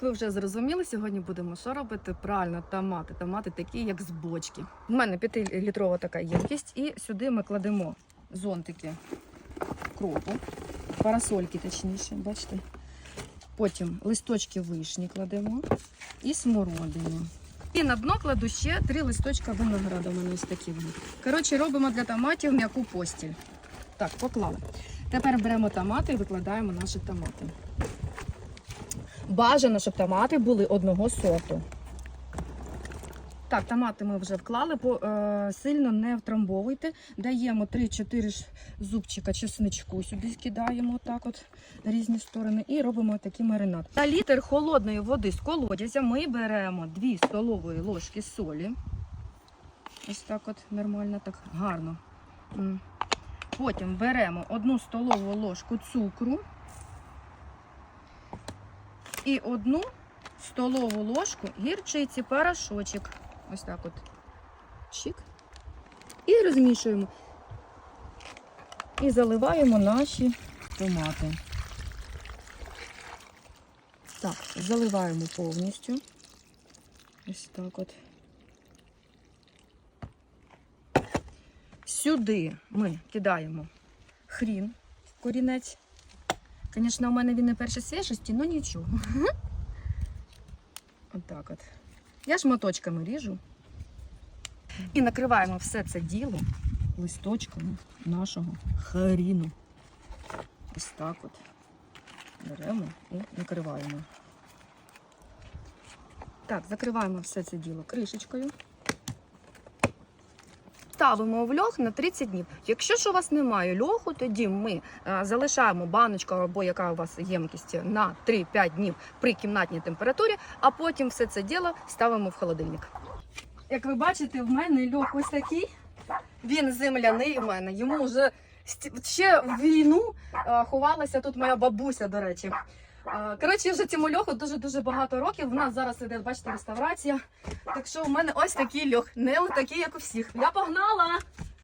Ви вже зрозуміли, сьогодні будемо що робити? Правильно, томати. Томати такі, як з бочки. У мене 5-літрова така ємкість, і сюди ми кладемо зонтики кропу, парасольки, точніше, бачите. Потім листочки вишні кладемо і смородину. І на дно кладу ще три листочка винограду. У мене ось такі вони. Коротше, робимо для томатів м'яку постіль. Так, поклали. Тепер беремо томати і викладаємо наші томати. Бажано, щоб томати були одного сорту. Так, томати ми вже вклали, по, е, сильно не втрамбовуйте. Даємо 3-4 зубчика чесничку сюди кидаємо так от різні сторони і робимо такий маринад. На літр холодної води з колодязя ми беремо 2 столової ложки солі. Ось так от нормально, так гарно. Потім беремо 1 столову ложку цукру і одну столову ложку гірчиці, порошочок. Ось так от. Чик. І розмішуємо. І заливаємо наші томати. Так, заливаємо повністю. Ось так от. Сюди ми кидаємо хрін, корінець. Звісно, у мене він не першої свіжості, але нічого. Отак от. Я шматочками ріжу. І накриваємо все це діло листочками нашого хріну. Ось так от. Беремо і накриваємо. Так, закриваємо все це діло кришечкою. Ставимо в льох на 30 днів. Якщо ж у вас немає льоху, тоді ми е, залишаємо баночку або яка у вас ємкість на 3-5 днів при кімнатній температурі, а потім все це діло ставимо в холодильник. Як ви бачите, в мене льох ось такий. Він земляний у мене. Йому вже ще в війну е, ховалася тут моя бабуся, до речі. Е, Коротше, вже цьому льоху дуже-дуже багато років. У нас зараз іде, бачите, реставрація. Так що у мене ось такий льох, не такий, як у всіх. Я погнала!